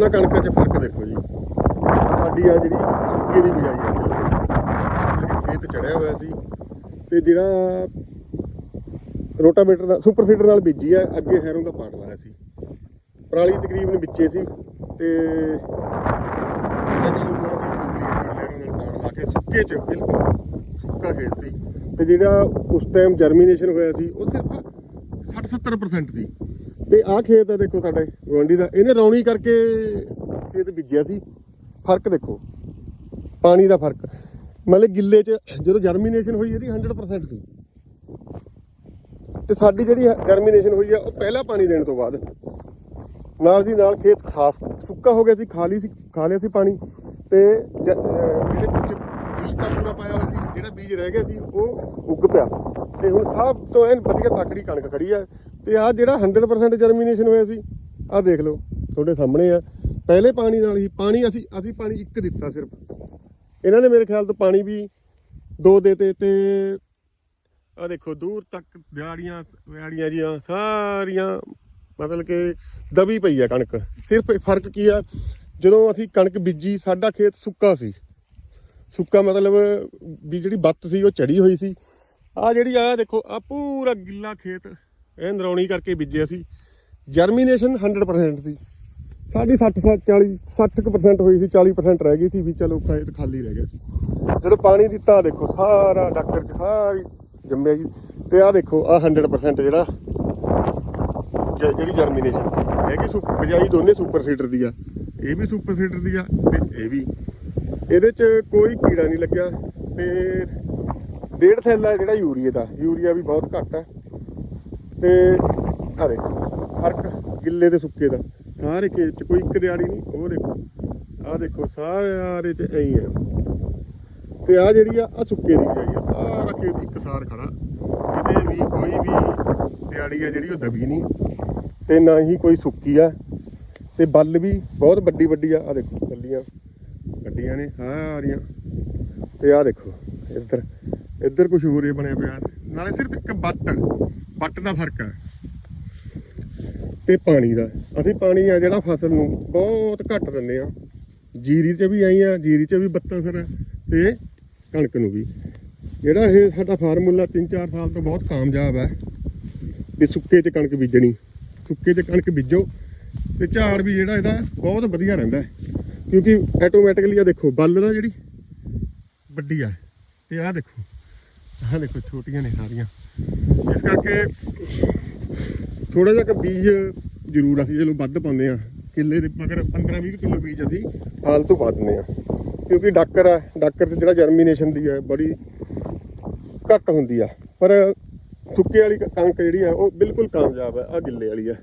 ਦੋਨਾਂ ਕਣਕਾਂ 'ਚ ਫ਼ਰਕ ਦੇਖੋ ਜੀ। ਆਹ ਸਾਡੀ ਆ ਜਿਹੜੀ ਅੱਗੇ ਦੀ ਬਿਜਾਈ ਆ। ਖੇਤ ਚੜਿਆ ਹੋਇਆ ਸੀ ਤੇ ਜਿਹੜਾ ਰੋਟਾਵੇਟਰ ਨਾਲ ਸੁਪਰ ਸੀਡਰ ਨਾਲ ਬੀਜੀ ਆ, ਅੱਗੇ ਹੈਰੋਂ ਦਾ ਪਾੜ ਲਾਇਆ ਸੀ। ਪਰਾਲੀ ਤਕਰੀਬਨ ਵਿੱਚੇ ਸੀ ਤੇ ਹੈਰੋਂ ਨਾਲ ਲਾ ਕੇ ਸੁੱਕੇ 'ਚ, ਬਿਲਕੁਲ ਸੁੱਕਾ ਖੇਤ ਸੀ। ਤੇ ਜਿਹੜਾ ਉਸ ਟਾਈਮ ਜਰਮੀਨੇਸ਼ਨ ਹੋਇਆ ਸੀ, ਉਹ ਸਿਰਫ 60-70% ਸੀ। ਤੇ ਆਹ ਖੇਤ ਆ ਦੇਖੋ ਸਾਡੇ ਗਵੰਡੀ ਦਾ, ਇਹਨੇ ਰੌਣੀ ਕਰਕੇ ਖੇਤ ਬੀਜਿਆ ਸੀ। ਫ਼ਰਕ ਦੇਖੋ, ਪਾਣੀ ਦਾ ਫ਼ਰਕ। ਮਤਲਬ ਗਿੱਲੇ 'ਚ, ਜਦੋਂ ਜਰਮੀਨੇਸ਼ਨ ਹੋਈ ਇਹਦੀ 100% ਸੀ। ਤੇ ਸਾਡੀ ਜਿਹੜੀ ਜਰਮੀਨੇਸ਼ਨ ਹੋਈ ਆ, ਉਹ ਪਹਿਲਾ ਪਾਣੀ ਦੇਣ ਤੋਂ ਬਾਅਦ। ਨਾਲ ਦੀ ਨਾਲ ਖੇਤ ਸਾਫ਼ ਸੁੱਕਾ ਹੋ ਗਿਆ ਸੀ, ਖਾਲੀ ਸੀ, ਖਾ ਲਿਆ ਸੀ ਪਾਣੀ। ਤੇ ਜਿਹੜੇ ਬੀਜ ਤਾਂ ਪੂਰਾ ਪਾਇਆ ਹੋਇਆ ਸੀ, ਜਿਹੜਾ ਬੀਜ ਰਹਿ ਗਿਆ ਸੀ, ਉਹ ਉੱਗ ਪਿਆ। ਤੇ ਹੁਣ ਸਭ ਤੋਂ ਐਨ ਵਧੀਆ ਤਕੜੀ ਕਣਕ ਖੜੀ ਆ। ਤੇ ਆ ਜਿਹੜਾ 100% ਜਰਮੀਨੇਸ਼ਨ ਹੋਇਆ ਸੀ ਆ ਦੇਖ ਲਓ, ਤੁਹਾਡੇ ਸਾਹਮਣੇ ਆ। ਪਹਿਲੇ ਪਾਣੀ ਨਾਲ ਹੀ, ਪਾਣੀ ਅਸੀਂ ਅਸੀਂ ਪਾਣੀ ਇੱਕ ਦਿੱਤਾ ਸਿਰਫ। ਇਹਨਾਂ ਨੇ ਮੇਰੇ ਖਿਆਲ ਤੋਂ ਪਾਣੀ ਵੀ ਦੋ ਦੇਤੇ ਤੇ ਆ ਦੇਖੋ, ਦੂਰ ਤੱਕ ਦਿਹਾੜੀਆਂ ਵਿਆੜੀਆਂ ਜੀਆਂ ਸਾਰੀਆਂ, ਮਤਲਬ ਕਿ ਦਬੀ ਪਈ ਆ ਕਣਕ। ਸਿਰਫ ਫ਼ਰਕ ਕੀ ਆ, ਜਦੋਂ ਅਸੀਂ ਕਣਕ ਬੀਜੀ, ਸਾਡਾ ਖੇਤ ਸੁੱਕਾ ਸੀ। ਸੁੱਕਾ ਮਤਲਬ ਵੀ ਜਿਹੜੀ ਬੱਤ ਸੀ, ਉਹ ਚੜੀ ਹੋਈ ਸੀ। ਆ ਜਿਹੜੀ ਆ, ਦੇਖੋ ਆ ਪੂਰਾ ਗਿੱਲਾ ਖੇਤ ਇਹ ਨਰੌਣੀ ਕਰਕੇ ਬੀਜਿਆ ਸੀ ਜਰਮੀਨੇਸ਼ਨ 100% ਸੀ। ਸਾਡੀ 60 40 60% ਹੋਈ ਸੀ 40% ਰਹਿ ਗਈ ਸੀ ਵੀ ਚਲੋ ਖੇਤ ਖਾਲੀ ਰਹਿ ਗਿਆ ਸੀ। ਜਦੋਂ ਪਾਣੀ ਦਿੱਤਾ ਆਹ ਦੇਖੋ, ਸਾਰਾ ਡਾਕਟਰ ਚ ਸਾਰੀ ਜੰਮਿਆ ਜੀ। ਤੇ ਆ ਦੇਖੋ ਆ 100% ਜਿਹੜਾ ਜਿਹੜੀ ਜਰਮੀਨੇਸ਼ਨ ਸੀ। ਕਿ ਸੁਪ, ਬਜਾਈ ਦੋਨੇ ਸੁਪਰ ਸੀਡਰ ਦੀ ਆ। ਇਹ ਵੀ ਸੁਪਰ ਸੀਡਰ ਦੀ ਆ ਤੇ ਇਹ ਵੀ। ਇਹਦੇ ਚ ਕੋਈ ਕੀੜਾ ਨਹੀਂ ਲੱਗਿਆ ਤੇ ਡੇਢ ਥੈਲਾ ਜਿਹੜਾ ਯੂਰੀਏ ਦਾ, ਯੂਰੀਆ ਵੀ ਬਹੁਤ ਘੱਟ ਹੈ ਤੇ ਆ ਦੇਖੋ ਫ਼ਰਕ ਗਿੱਲੇ ਤੇ ਸੁੱਕੇ ਦਾ ਸਾਰੇ ਖੇਤ ਚ ਕੋਈ ਇੱਕ ਦਿਹਾੜੀ ਨਹੀਂ, ਉਹ ਦੇਖੋ ਆ ਦੇਖੋ ਸਾਰੇ ਚ ਐਂ ਹੈ। ਆ ਤੇ ਆ ਜਿਹੜੀ ਆ ਆ ਸੁੱਕੇ ਦੀ ਜਾਈ ਆ ਸਾਰਾ ਖੇਤ ਇੱਕ ਸਾਰ ਖੜਾ। ਕਿਤੇ ਵੀ ਕੋਈ ਵੀ ਦਿਹਾੜੀ ਆ ਜਿਹੜੀ, ਉਹ ਦਬੀ ਨਹੀਂ। ਤੇ ਨਾ ਹੀ ਕੋਈ ਸੁੱਕੀ ਆ। ਤੇ ਬੱਲ ਵੀ ਬਹੁਤ ਵੱਡੀ ਵੱਡੀ ਆ ਆ ਦੇਖੋ, ਬੱਲੀਆਂ ਗੱਡੀਆਂ ਨੇ, ਸਾਰੀਆਂ। ਤੇ ਆ ਦੇਖੋ, ਇੱਧਰ ਇੱਧਰ ਕੁਝ ਹੋਰ ਹੀ ਬਣਿਆ ਪਿਆ। ਨਾਲੇ ਸਿਰਫ ਇੱਕ ਬੱਤ। ਬੱਟ ਦਾ ਫ਼ਰਕ ਹੈ ਤੇ ਪਾਣੀ ਦਾ। ਅਸੀਂ ਪਾਣੀ ਆ ਜਿਹੜਾ ਫਸਲ ਨੂੰ ਬਹੁਤ ਘੱਟ ਦਿੰਦੇ ਆ। ਜੀਰੀ 'ਚ ਵੀ ਆਈ ਆ, ਜੀਰੀ 'ਚ ਵੀ ਬੱਤਾਂ ਸਰ ਤੇ ਕਣਕ ਨੂੰ ਵੀ। ਜਿਹੜਾ ਇਹ ਸਾਡਾ ਫਾਰਮੂਲਾ 3-4 ਸਾਲ ਤੋਂ ਬਹੁਤ ਕਾਮਯਾਬ ਹੈ ਵੀ ਸੁੱਕੇ 'ਚ ਕਣਕ ਬੀਜਣੀ। ਸੁੱਕੇ 'ਚ ਕਣਕ ਬੀਜੋ, ਤੇ ਝਾੜ ਵੀ ਜਿਹੜਾ ਇਹਦਾ ਬਹੁਤ ਵਧੀਆ ਰਹਿੰਦਾ ਕਿਉਂਕਿ ਆਟੋਮੈਟਿਕਲੀ ਆ ਦੇਖੋ ਬੱਲ ਨਾ ਜਿਹੜੀ ਵੱਡੀ ਆ, ਤੇ ਆਹ ਦੇਖੋ। ਆਹ ਦੇਖੋ, ਛੋਟੀਆਂ ਨੇ ਸਾਰੀਆਂ। ਇਸ ਕਰਕੇ ਥੋੜਾ ਜਿਹਾ ਬੀਜ ਜ਼ਰੂਰ ਅਸੀਂ ਚਲੋ ਵੱਧ ਪਾਉਂਦੇ ਆ ਕਿੱਲੇ ਦੇ ਮਗਰ 15-20 ਕਿਲੋ ਬੀਜ ਅਸੀਂ ਫਾਲਤੂ ਪਾ ਦਿੰਦੇ ਆ ਕਿਉਂਕਿ ਡਾਕਰ ਆ, ਡਾਕਰ ਤੇ ਜਿਹੜਾ ਜਰਮੀਨੇਸ਼ਨ ਦੀ ਹੈ ਬੜੀ ਘੱਟ ਹੁੰਦੀ ਆ। ਪਰ ਸੁੱਕੇ ਵਾਲੀ ਕਣਕ ਜਿਹੜੀ ਆ, ਉਹ ਬਿਲਕੁਲ ਕਾਮਯਾਬ ਹੈ ਆ ਗਿੱਲੇ ਵਾਲੀ ਆ।